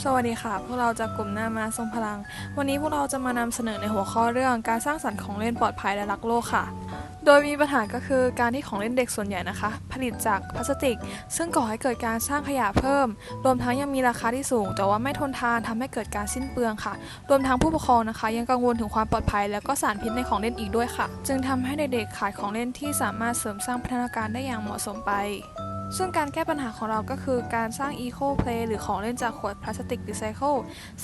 สวัสดีค่ะ พวกเราจากกลุ่มหน้ามาทรงพลัง วันนี้พวกเราจะมานำเสนอในหัวข้อเรื่องการสร้างสรรค์ของเล่นปลอดภัยและรักโลกค่ะ โดยมีปัญหาก็คือการที่ของเล่นเด็กส่วนใหญ่นะคะ ผลิตจากพลาสติก ซึ่งก่อให้เกิดการสร้างขยะเพิ่ม รวมทั้งยังมีราคาที่สูง แต่ว่าไม่ทนทานทำให้เกิดการสิ้นเปลืองค่ะ รวมทั้งผู้ปกครองนะคะ ยังกังวลถึงความปลอดภัย และก็สารพิษในของเล่นอีกด้วยค่ะ จึงทำให้เด็กๆขายของเล่นที่สามารถเสริมสร้างพัฒนาการได้อย่างเหมาะสมไป ซึ่งการแก้ปัญหาของเราก็คือการสร้าง Eco Play หรือของเล่นจากขวดพลาสติกรีไซเคิล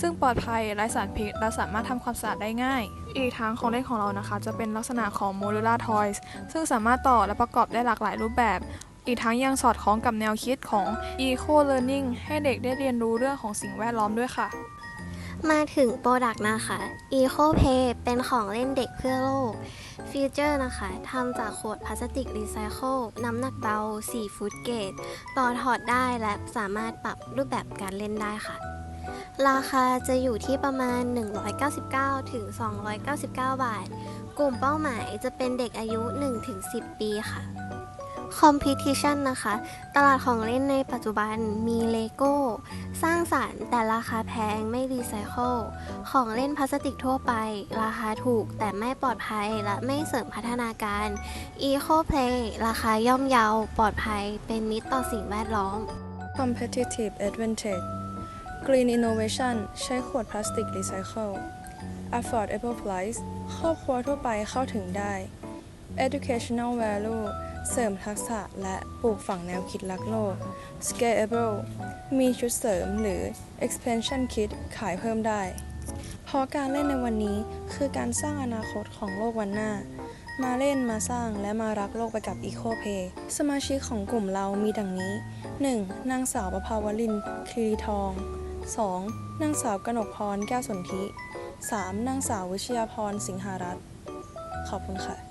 ซึ่งปลอดภัยไร้สารพิษและสามารถทำความสะอาดได้ง่าย อีกทั้งของเล่นของเรานะคะ จะเป็นลักษณะของ Modular Toys ซึ่งสามารถต่อและประกอบได้หลากหลายรูปแบบ อีกทั้งยังสอดคล้องกับแนวคิดของ Eco Learning ให้เด็กได้เรียนรู้เรื่องของสิ่งแวดล้อมด้วยค่ะ มาถึงโปรดักต์นะคะ Eco Pay เป็นของเล่นเด็กเพื่อโลก ฟีเจอร์นะคะทำจากขวดพลาสติกรีไซเคิลน้ำหนักเบา 4 ฟุตเกต ต่อถอดได้และสามารถปรับรูปแบบการเล่นได้ค่ะ ราคาจะอยู่ที่ประมาณ 199 ถึง 299 บาท กลุ่มเป้าหมายจะเป็นเด็กอายุ 1-10 ปีค่ะ Competition นะคะ ตลาดของเล่นในปัจจุบันมีเลโก้ สร้างสารรค์แต่ราคาแพงไม่รีไซเคิล ของเล่นพลาสติกทั่วไป ราคาถูกแต่ไม่ปลอดภัยและไม่เสริมพัฒนาการ Eco Play ราคาย่อมเยาปลอดภัย เป็นมิตรต่อสิ่งแวดล้อม Competitive Advantage Green Innovation ใช้ขวดพลาสติกรีไซเคิล Affordable Price ครอบครัวทั่วไปเข้าถึงได้ Educational Value เสริมทักษะและปลูกฝังแนวคิดรักโลก Scalable มีชุดเสริมหรือ Expansion Kit ขายเพิ่มได้ เพราะการเล่นในวันนี้คือการสร้างอนาคตของโลกวันหน้า มาเล่นมาสร้างและมารักโลกไปกับ Eco Pay สมาชิกของกลุ่มเรามีดังนี้ 1. นางสาวประภาวลินคลีทอง 2. นางสาวกนกพรแก้วสนธิ 3. นางสาววิชยาพรสิงหารัตน์ขอบคุณค่ะ